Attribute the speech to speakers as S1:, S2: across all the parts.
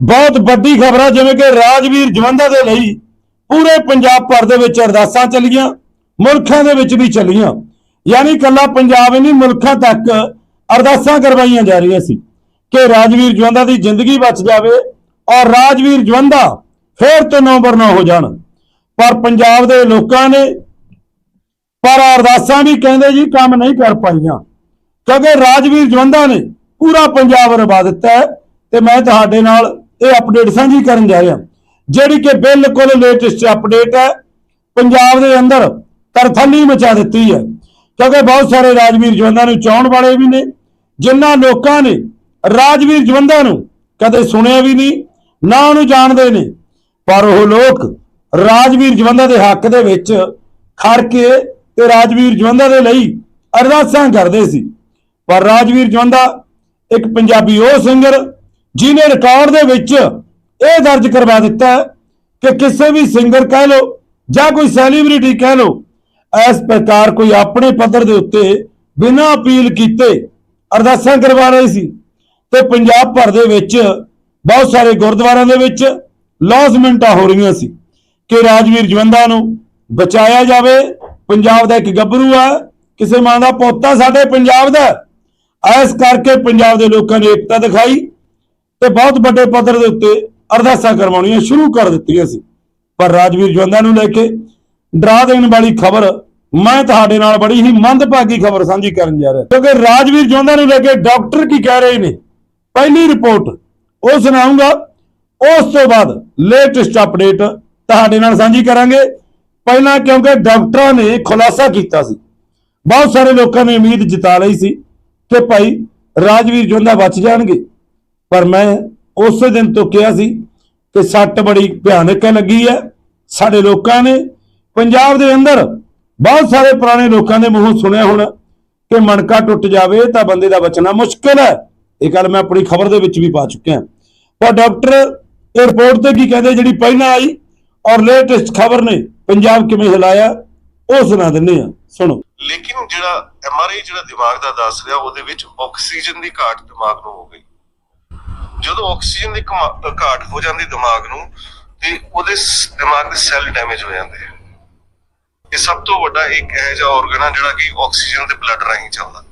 S1: ਬਹੁਤ ਵੱਡੀ ਖਬਰ ਹੈ ਜਿਵੇਂ ਕਿ ਰਾਜਵੀਰ ਜਵੰਦਾ ਦੇ ਲਈ ਪੂਰੇ ਪੰਜਾਬ ਭਰ ਦੇ ਵਿੱਚ ਅਰਦਾਸਾਂ ਚੱਲੀਆਂ, ਮੁਲਕਾਂ ਦੇ ਵਿੱਚ ਵੀ ਚੱਲੀਆਂ। ਯਾਨੀ ਕੱਲਾ ਪੰਜਾਬ ਹੀ ਨਹੀਂ, ਮੁਲਕਾਂ ਤੱਕ ਅਰਦਾਸਾਂ ਕਰਵਾਈਆਂ ਜਾ ਰਹੀਆਂ ਸੀ ਕਿ ਰਾਜਵੀਰ ਜਵੰਦਾ ਦੀ ਜ਼ਿੰਦਗੀ ਬਚ ਜਾਵੇ ਔਰ ਰਾਜਵੀਰ ਜਵੰਦਾ ਫੇਰ ਤੋਂ ਨੰਬਰ ਨਾ ਹੋ ਜਾਣ। ਪਰ ਪੰਜਾਬ ਦੇ ਲੋਕਾਂ ਨੇ ਪਰ ਅਰਦਾਸਾਂ ਵੀ ਕਹਿੰਦੇ ਜੀ ਕੰਮ ਨਹੀਂ ਕਰ ਪਾਈਆਂ। ਕਿਉਂਕਿ ਰਾਜਵੀਰ ਜਵੰਦਾ ਨੇ ਪੂਰਾ ਪੰਜਾਬ ਰਵਾ ਦਿੱਤਾ ਹੈ ਤੇ ਮੈਂ ਤੁਹਾਡੇ ਨਾਲ ਇਹ ਅਪਡੇਟ ਸਾਂਝੀ ਕਰਨ ਜਾ ਰਿਹਾ ਜਿਹੜੀ ਕਿ ਬਿਲਕੁਲ ਲੇਟੈਸਟ ਅਪਡੇਟ ਹੈ, ਪੰਜਾਬ ਦੇ ਅੰਦਰ ਤਰਥੱਲੀ ਮਚਾ ਦਿੱਤੀ ਹੈ। ਕਿਉਂਕਿ ਬਹੁਤ ਸਾਰੇ ਰਾਜਵੀਰ ਜਵੰਦਾ ਨੂੰ ਚਾਹਣ ਵਾਲੇ ਵੀ ਨੇ, ਜਿਨ੍ਹਾਂ ਲੋਕਾਂ ਨੇ ਰਾਜਵੀਰ ਜਵੰਦਾ ਨੂੰ ਕਦੇ ਸੁਣਿਆ ਵੀ ਨਹੀਂ, ਨਾ ਉਹਨੂੰ ਜਾਣਦੇ ਨੇ। ਪਰ ਉਹ ਲੋਕ ਰਾਜਵੀਰ ਜਵੰਦਾ ਦੇ ਹੱਕ ਦੇ ਵਿੱਚ ਖੜ ਕੇ ਤੇ ਰਾਜਵੀਰ ਜਵੰਦਾ ਦੇ ਲਈ ਅਰਦਾਸਾਂ ਕਰਦੇ ਸੀ। ਪਰ ਰਾਜਵੀਰ ਜਵੰਦਾ ਇੱਕ ਪੰਜਾਬੀ ਉਹ ਸਿੰਗਰ ਜਿਨੇ ਰਿਕਾਰਡ ਦੇ ਵਿੱਚ ਇਹ ਦਰਜ ਕਰਵਾ ਦਿੱਤਾ ਕਿ ਕਿਸੇ ਵੀ ਸਿੰਗਰ ਕਹਿ ਲੋ ਜਾਂ ਕੋਈ ਸੈਲੀਬ੍ਰਿਟੀ ਕਹਿ ਲੋ ਇਸ ਪ੍ਰਕਾਰ ਕੋਈ ਆਪਣੇ ਪੱਧਰ ਦੇ ਉੱਤੇ ਬਿਨਾਂ ਅਪੀਲ ਕੀਤੇ ਅਰਦਾਸਾਂ ਕਰਵਾ ਰਹੇ ਸੀ। ਤੇ ਪੰਜਾਬ ਭਰ ਦੇ ਵਿੱਚ ਬਹੁਤ ਸਾਰੇ ਗੁਰਦੁਆਰਿਆਂ ਦੇ ਵਿੱਚ ਲੌਸਮੈਂਟਾਂ ਹੋ ਰਹੀਆਂ ਸੀ ਕਿ ਰਾਜਵੀਰ ਜਵੰਦਾ ਨੂੰ ਬਚਾਇਆ ਜਾਵੇ। ਪੰਜਾਬ ਦਾ ਇੱਕ ਗੱਭਰੂ ਆ ਕਿਸੇ ਮਾਂ ਦਾ ਪੋਤਾ ਸਾਡੇ ਪੰਜਾਬ ਦਾ ਹੈ। ਇਸ ਕਰਕੇ ਪੰਜਾਬ ਦੇ ਲੋਕਾਂ ਨੇ ਏਕਤਾ ਦਿਖਾਈ। ਤੇ ਬਹੁਤ ਵੱਡੇ ਪੱਧਰ ਦੇ ਉੱਤੇ ਅਰਦਾਸਾਂ ਕਰਵਾਉਣੀਆਂ ਸ਼ੁਰੂ ਕਰ ਦਿੱਤੀਆਂ ਸੀ। ਪਰ ਰਾਜਵੀਰ ਜਵੰਦਾ ਨੂੰ ਲੈ ਕੇ ਡਰਾ ਦੇਣ ਵਾਲੀ ਖਬਰ ਮੈਂ ਤੁਹਾਡੇ ਨਾਲ ਬੜੀ ਹੀ ਮੰਦਭਾਗੀ ਖਬਰ ਸਾਂਝੀ ਕਰਨ ਜਾ ਰਿਹਾ। ਕਿਉਂਕਿ ਰਾਜਵੀਰ ਜਵੰਦਾ ਨੂੰ ਲੈ ਕੇ ਡਾਕਟਰ ਕੀ ਕਹਿ ਰਹੇ ਨੇ? ਪਹਿਲੀ ਰਿਪੋਰਟ ਉਹ ਸੁਣਾਉਂਗਾ ਉਸ ਤੋਂ ਬਾਅਦ ਲੇਟੈਸਟ ਅਪਡੇਟ ਤੁਹਾਡੇ ਨਾਲ ਸਾਂਝੀ ਕਰਾਂਗੇ। ਪਹਿਲਾਂ ਕਿਉਂਕਿ ਡਾਕਟਰਾਂ ਨੇ ਖੁਲਾਸਾ ਕੀਤਾ ਸੀ। ਬਹੁਤ ਸਾਰੇ ਲੋਕਾਂ ਨੇ ਉਮੀਦ ਜਤਾ ਲਈ ਸੀ ਕਿ ਭਾਈ ਰਾਜਵੀਰ ਜਵੰਦਾ ਬਚ ਜਾਣਗੇ। ਪਰ ਮੈਂ ਉਸੇ ਦਿਨ ਤੋਂ ਕਿਹਾ ਸੀ ਕਿ ਸੱਟ ਬੜੀ ਭਿਆਨਕ ਲੱਗੀ ਹੈ, ਸਾਡੇ ਲੋਕਾਂ ਨੇ, ਪੰਜਾਬ ਦੇ ਅੰਦਰ ਬਹੁਤ ਸਾਰੇ ਪੁਰਾਣੇ ਲੋਕਾਂ ਦੇ ਮੂੰਹੋਂ ਸੁਣਿਆ ਹੁਣ ਕਿ ਮਣਕਾ ਟੁੱਟ ਜਾਵੇ ਤਾਂ ਬੰਦੇ ਦਾ ਬਚਣਾ ਮੁਸ਼ਕਲ ਹੈ। ਇਹ ਗੱਲ ਮੈਂ ਆਪਣੀ ਖਬਰ ਦੇ ਵਿੱਚ ਵੀ ਪਾ ਚੁੱਕਿਆ। ਪਰ ਡਾਕਟਰ ਇਹ ਤੇ ਕੀ ਕਹਿੰਦੇ, ਜਿਹੜੀ ਪਹਿਲਾਂ ਆਈ ਔਰ ਲੇਟੈਸਟ ਖਬਰ ਨੇ, ਪੰਜਾਬ ਕਿਵੇਂ ਹਿਲਾਇਆ, ਉਹ ਸੁਣਾ ਦਿੰਨੇ ਆ ਸੁਣੋ।
S2: ਲੇਕਿਨ ਜਿਹੜਾ ਐਮਆਰਆਈ ਜਿਹੜਾ ਦਿਮਾਗ ਦਾ ਦੱਸ ਰਿਹਾ, ਉਹਦੇ ਵਿੱਚ ਆਕਸੀਜਨ ਦੀ ਘਾਟ ਦਿਮਾਗ ਨੂੰ ਹੋ ਗਈ। ਜਦੋਂ ਆਕਸੀਜਨ ਦੀ ਘਾਟ ਹੋ ਜਾਂਦੀ ਦਿਮਾਗ ਨੂੰ, ਤੇ ਉਹਦੇ ਦਿਮਾਗ ਦੇ ਸੈੱਲ ਡੈਮੇਜ ਹੋ ਜਾਂਦੇ ਆ। ਇਹ ਸਭ ਤੋਂ ਵੱਡਾ ਇੱਕ ਇਹੋ ਜਿਹਾ ਆਰਗਨ ਆ ਜਿਹੜਾ ਕਿ ਆਕਸੀਜਨ ਤੇ ਬਲੱਡ ਰਾਹੀਂ ਚੱਲਦਾ।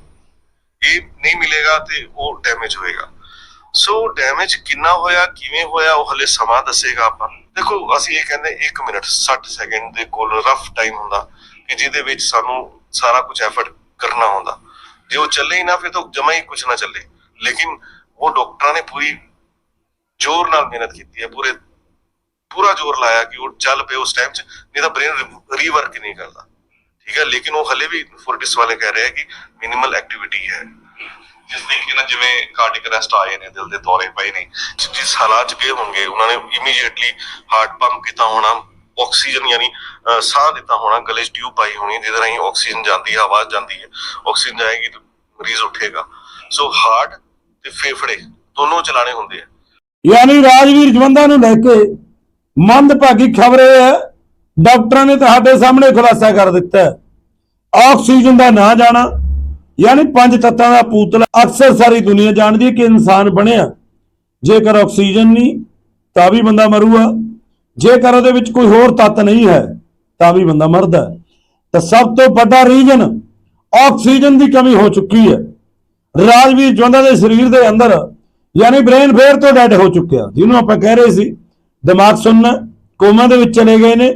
S2: ਇਹ ਨਹੀਂ ਮਿਲੇਗਾ ਤੇ ਉਹ ਡੈਮੇਜ ਹੋਏਗਾ। ਸੋ ਡੈਮੇਜ ਕਿੰਨਾ ਹੋਇਆ, ਕਿਵੇਂ ਹੋਇਆ, ਉਹ ਹਲੇ ਸਮਾਂ ਦੱਸੇਗਾ ਆਪਾਂ ਦੇਖੋ, ਅਸੀਂ ਇਹ ਕਹਿੰਦੇ 1 ਮਿੰਟ 60 ਸੈਕਿੰਡ ਦੇ ਕੋਲ ਰਫ ਟਾਈਮ ਹੁੰਦਾ ਕਿ ਜਿਹਦੇ ਵਿੱਚ ਸਾਨੂੰ ਸਾਰਾ ਕੁਝ ਐਫਰਟ ਕਰਨਾ ਹੁੰਦਾ। ਜੇ ਉਹ ਚੱਲੇ ਹੀ ਨਾ, ਫਿਰ ਤਾਂ ਜਮਾ ਹੀ ਕੁਝ ਨਾ ਚੱਲੇ। ਲੇਕਿਨ ਉਹ ਡਾਕਟਰਾਂ ਨੇ ਪੂਰੀ ਜ਼ੋਰ ਨਾਲ ਮਿਹਨਤ ਕੀਤੀ ਹੈ, ਪੂਰੇ, ਪੂਰਾ ਜ਼ੋਰ ਲਾਇਆ ਕਿ ਉਹ ਚੱਲ ਪਏ ਉਸ ਟਾਈਮ 'ਚ, ਨਹੀਂ ਤਾਂ ਬ੍ਰੇਨ ਰੀਵਰਕ ਨਹੀਂ ਕਰਦਾ। ਠੀਕ ਹੈ, ਲੇਕਿਨ ਉਹ ਹਲੇ ਵੀ ਫੋਰਟਿਸ ਵਾਲੇ ਕਹਿ ਰਹੇ ਆ ਕਿ ਮਿਨੀਮਲ ਐਕਟੀਵਿਟੀ ਹੈ।
S3: ਜਿਸ ਤਰੀਕੇ ਨਾਲ ਜਿਵੇਂ ਕਾਰਡਿਕ ਅਰੈਸਟ ਆਏ ਨੇ, ਦਿਲ ਦੇ ਦੌਰੇ ਪਏ ਨੇ,
S2: ਜਿਸ ਹਾਲਾਤ 'ਚ ਗਏ ਹੋਣਗੇ, ਉਹਨਾਂ ਨੇ ਇਮੀਡੀਏਟਲੀ ਹਾਰਟ ਪੰਪ ਕੀਤਾ ਹੋਣਾ ਆਕਸੀਜਨ ਯਾਨੀ ਸਾਹ ਦਿੱਤਾ ਹੋਣਾ, ਗਲੇ 'ਚ ਟਿਊਬ ਪਾਈ ਹੋਣੀ, ਜਿਹਦੇ ਰਾਹੀਂ ਆਕਸੀਜਨ ਜਾਂਦੀ ਹੈ, ਆਵਾਜ਼ ਜਾਂਦੀ ਹੈ ਆਕਸੀਜਨ ਜਾਏਗੀ ਤਾਂ ਮਰੀਜ਼ ਉੱਠੇਗਾ। ਸੋ ਹਾਰਟ ਤੇ ਫੇਫੜੇ, ਦੋਨੋਂ ਚਲਾਣੇ ਹੁੰਦੇ ਆ।
S1: ਯਾਨੀ ਰਾਜਵੀਰ ਜਵੰਦਾ ਨੂੰ ਲੈ ਕੇ ਮੰਦਭਾਗੀ ਖਬਰ ਹੈ ਡਾਕਟਰਾਂ ਨੇ ਤੁਹਾਡੇ ਸਾਹਮਣੇ ਖੁਲਾਸਾ ਕਰ ਦਿੱਤਾ ਆਕਸੀਜਨ ਦਾ ਨਾ ਜਾਣਾ, ਯਾਨੀ ਪੰਜ ਤੱਤਾਂ ਦਾ ਪੂਤਲਾ ਅਕਸਰ ਸਾਰੀ ਦੁਨੀਆ ਜਾਣਦੀ ਹੈ ਕਿ ਇਨਸਾਨ ਬਣਿਆ। ਜੇਕਰ ਆਕਸੀਜਨ ਨਹੀਂ, ਤਾਂ ਵੀ ਬੰਦਾ ਮਰੂਗਾ। ਜੇਕਰ ਉਹਦੇ ਵਿੱਚ ਕੋਈ ਹੋਰ ਤੱਤ ਨਹੀਂ ਹੈ, ਤਾਂ ਵੀ ਬੰਦਾ ਮਰਦਾ ਤਾਂ ਸਭ ਤੋਂ ਵੱਡਾ ਰੀਜਨ ਆਕਸੀਜਨ ਦੀ ਕਮੀ ਹੋ ਚੁੱਕੀ ਹੈ। ਰਾਜਵੀਰ ਜਵੰਦਾ ਦੇ ਸਰੀਰ ਦੇ ਅੰਦਰ, ਯਾਨੀ ਬ੍ਰੇਨ ਫੇਰ ਤੋਂ ਡੈਡ ਹੋ ਚੁੱਕਿਆ। ਜਿਹਨੂੰ ਆਪਾਂ ਕਹਿ ਰਹੇ ਸੀ, ਦਿਮਾਗ ਸੁਣਨਾ ਕੋਮਾ ਦੇ ਵਿੱਚ ਚਲੇ ਗਏ ਨੇ।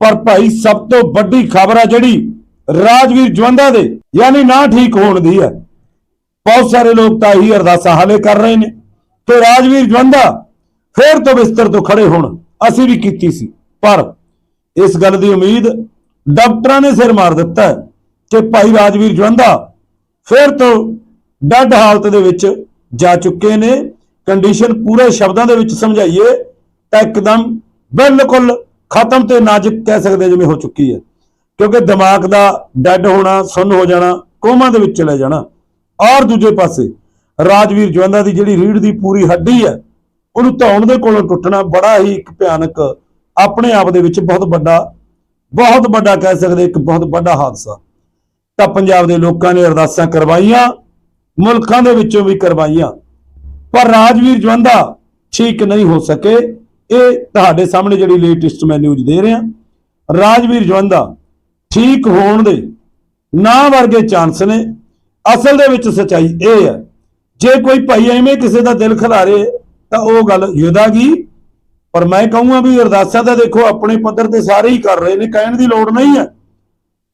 S1: ਪਰ ਭਾਈ, ਸਭ ਤੋਂ ਵੱਡੀ ਖਬਰ ਆ ਜਿਹੜੀ ਰਾਜਵੀਰ ਜਵੰਦਾ ਦੇ, ਯਾਨੀ ਨਾ ਠੀਕ ਹੋਣ ਦੀ ਹੈ। ਬਹੁਤ ਸਾਰੇ ਲੋਕ ਤਾਂ ਇਹੀ ਅਰਦਾਸਾਂ ਹਾਲੇ ਕਰ ਰਹੇ ਨੇ। ਕਿ ਰਾਜਵੀਰ ਜਵੰਦਾ ਫੇਰ ਤੋਂ ਬਿਸਤਰ ਤੋਂ ਖੜੇ ਹੋਣ, ਅਸੀਂ ਵੀ ਕੀਤੀ ਸੀ। ਪਰ ਇਸ ਗੱਲ ਦੀ ਉਮੀਦ ਡਾਕਟਰਾਂ ਨੇ ਸਿਰ ਮਾਰ ਦਿੱਤਾ ਕਿ ਭਾਈ ਰਾਜਵੀਰ ਜਵੰਦਾ ਫੇਰ ਤੋਂ ਡੱਡ ਹਾਲਤ ਦੇ ਵਿੱਚ ਜਾ ਚੁੱਕੇ ਨੇ। ਕੰਡੀਸ਼ਨ ਪੂਰੇ ਸ਼ਬਦਾਂ ਦੇ ਵਿੱਚ ਸਮਝਾਈਏ ਤਾਂ ਇੱਕਦਮ ਬਿਲਕੁਲ ਖਤਮ ਤੇ ਨਾਜ਼ੁਕ ਕਹਿ ਸਕਦੇ ਜਿਵੇਂ ਹੋ ਚੁੱਕੀ ਹੈ। ਕਿਉਂਕਿ ਦਿਮਾਗ ਦਾ ਡੈਡ ਹੋਣਾ, ਸੁੰਨ ਹੋ ਜਾਣਾ, ਕੋਮਾ ਦੇ ਵਿੱਚ ਚਲੇ ਜਾਣਾ। ਔਰ ਦੂਜੇ ਪਾਸੇ ਰਾਜਵੀਰ ਜਵੰਦਾ ਦੀ ਜਿਹੜੀ ਰੀੜ ਦੀ ਪੂਰੀ ਹੱਡੀ ਹੈ, ਉਹਨੂੰ ਧੌਣ ਦੇ ਕੋਲੋਂ ਟੁੱਟਣਾ ਬੜਾ ਹੀ ਇੱਕ ਭਿਆਨਕ ਆਪਣੇ ਆਪ ਦੇ ਵਿੱਚ ਬਹੁਤ ਵੱਡਾ ਬਹੁਤ ਵੱਡਾ ਕਹਿ ਸਕਦੇ ਇੱਕ ਬਹੁਤ ਵੱਡਾ ਹਾਦਸਾ। ਤਾਂ ਪੰਜਾਬ ਦੇ ਲੋਕਾਂ ਨੇ ਅਰਦਾਸਾਂ ਕਰਵਾਈਆਂ। ਮੁਲਕਾਂ ਦੇ ਵਿੱਚੋਂ ਵੀ ਕਰਵਾਈਆਂ। ਪਰ ਰਾਜਵੀਰ ਜਵੰਦਾ ਠੀਕ ਨਹੀਂ ਹੋ ਸਕੇ। ਇਹ ਤੁਹਾਡੇ ਸਾਹਮਣੇ ਜਿਹੜੀ ਲੇਟੈਸਟ ਮੈਂ ਨਿਊਜ਼ ਦੇ ਰਿਹਾ। ਰਾਜਵੀਰ ਜਵੰਦਾ ਠੀਕ ਹੋਣ ਦੇ ਨਾ ਵਰਗੇ ਚਾਂਸ ਨੇ। ਅਸਲ ਦੇ ਵਿੱਚ ਸਚਾਈ ਇਹ ਹੈ, ਜੇ ਕੋਈ ਭਾਈ ਐਵੇਂ ਕਿਸੇ ਦਾ ਦਿਲ ਖਿਲਾਰੇ, ਤਾਂ ਉਹ ਗੱਲ ਯੁਦਾਗੀ ਪਰ ਮੈਂ ਕਹੂੰਗਾ ਵੀ ਅਰਦਾਸਾਂ ਤਾਂ ਦੇਖੋ, ਆਪਣੇ ਪੱਧਰ ਤੇ ਸਾਰੇ ਹੀ ਕਰ ਰਹੇ ਨੇ, ਕਹਿਣ ਦੀ ਲੋੜ ਨਹੀਂ ਹੈ।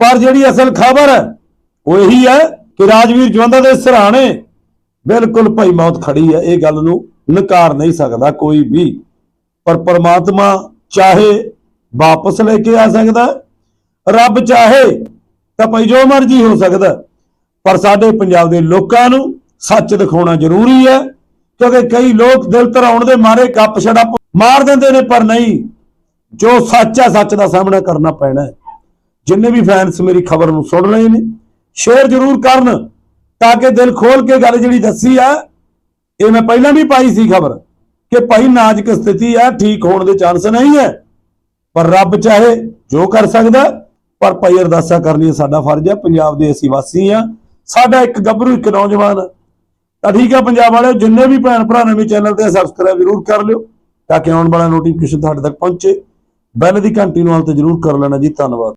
S1: ਪਰ ਜਿਹੜੀ ਅਸਲ ਖਬਰ ਹੈ, ਉਹ ਇਹੀ ਹੈ ਕਿ ਰਾਜਵੀਰ ਜਵੰਦਾ ਦੇ ਸਰਾਣੇ ਬਿਲਕੁਲ ਭਾਈ ਮੌਤ ਖੜੀ ਹੈ, ਇਹ ਗੱਲ ਨੂੰ ਨਕਾਰ ਨਹੀਂ ਸਕਦਾ ਕੋਈ ਵੀ। ਪਰ ਪਰਮਾਤਮਾ ਚਾਹੇ ਵਾਪਸ ਲੈ ਕੇ ਆ ਸਕਦਾ ਰੱਬ ਚਾਹੇ ਤਾਂ ਭਾਈ ਜੋ ਮਰਜ਼ੀ ਹੋ ਸਕਦਾ ਪਰ ਸਾਡੇ ਪੰਜਾਬ ਦੇ ਲੋਕਾਂ ਨੂੰ ਸੱਚ ਦਿਖਾਉਣਾ ਜ਼ਰੂਰੀ ਹੈ, ਕਿਉਂਕਿ ਕਈ ਲੋਕ ਦਿਲ ਧਰਾਉਣ ਦੇ ਮਾਰੇ ਕੱਪ ਛੜਪ ਮਾਰ ਦਿੰਦੇ ਨੇ, ਪਰ ਨਹੀਂ, ਜੋ ਸੱਚ ਹੈ, ਸੱਚ ਦਾ ਸਾਹਮਣਾ ਕਰਨਾ ਪੈਣਾ ਜਿੰਨੇ ਵੀ ਫੈਨਸ ਮੇਰੀ ਖਬਰ ਨੂੰ ਸੁਣ ਰਹੇ ਨੇ ਸ਼ੇਅਰ ਜ਼ਰੂਰ ਕਰਨ ਤਾਂ ਕਿ ਦਿਲ ਖੋਲ ਕੇ ਗੱਲ ਜਿਹੜੀ ਦੱਸੀ ਆ, ਇਹ ਮੈਂ ਪਹਿਲਾਂ ਵੀ ਪਾਈ ਸੀ ਖਬਰ ਕਿ ਭਾਈ ਨਾਜ਼ੁਕ ਸਥਿਤੀ ਆ, ਠੀਕ ਹੋਣ ਦੇ ਚਾਂਸ ਨਹੀਂ ਹੈ। ਪਰ ਰੱਬ ਚਾਹੇ ਜੋ ਕਰ ਸਕਦਾ, ਪਰ ਭਾਈ ਅਰਦਾਸਾਂ ਕਰਨੀ ਸਾਡਾ ਫਰਜ਼ ਹੈ ਪੰਜਾਬ ਦੇ ਅਸੀਂ ਵਾਸੀ ਆ। ਸਾਡਾ ਇੱਕ ਗੱਭਰੂ, ਇੱਕ ਨੌਜਵਾਨ। ਤਾਂ ਠੀਕ ਆ ਪੰਜਾਬ ਵਾਲਿਓ, ਜਿੰਨੇ ਵੀ ਭੈਣ ਭਰਾ ਨੇ ਵੀ ਚੈਨਲ ਤੇ ਸਬਸਕ੍ਰਾਈਬ ਜ਼ਰੂਰ ਕਰ ਲਿਓ ਤਾਂ ਕਿ ਆਉਣ ਵਾਲਾ ਨੋਟੀਫਿਕੇਸ਼ਨ ਤੁਹਾਡੇ ਤੱਕ ਪਹੁੰਚੇ। ਬੈਲ ਦੀ ਘੰਟੀ ਨੂੰ ਹਾਲ ਤੇ ਜ਼ਰੂਰ ਕਰ ਲੈਣਾ ਜੀ, ਧੰਨਵਾਦ।